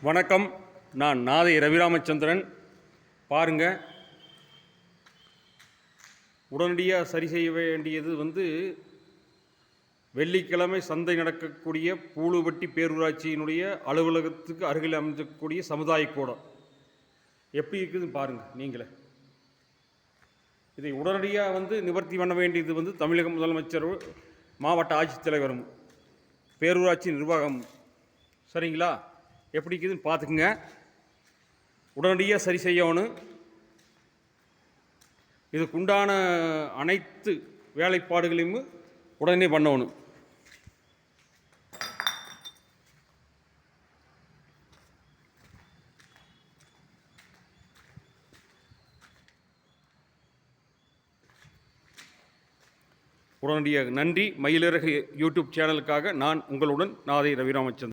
வணக்கம். நான் நாதை ரவிராமச்சந்திரன். பாருங்க உடனடியாக சரி செய்ய வேண்டியது வந்து வெள்ளிக்கிழமை சந்தை நடக்கக்கூடிய பூலுவட்டி பேரூராட்சியினுடைய அலுவலகத்துக்கு அருகில் அமைஞ்சக்கூடிய சமுதாய கூடம். எப்படி இருக்குதுன்னு பாருங்கள் நீங்களே. இதை உடனடியாக வந்து நிவர்த்தி பண்ண வேண்டியது வந்து தமிழக முதலமைச்சர் மாவட்ட ஆட்சித்தலைவரும் பேரூராட்சி நிர்வாகம். சரிங்களா? எப்படி இருக்குதுன்னு பார்த்துக்குங்க. உடனடியாக சரி செய்யணும். இதுக்குண்டான அனைத்து வேலைப்பாடுகளையும் உடனே பண்ணணும். உடனடியாக நன்றி. மயிலிறகு யூடியூப் சேனலுக்காக நான் உங்களுடன் நாதை ரவிராமச்சந்திரன்.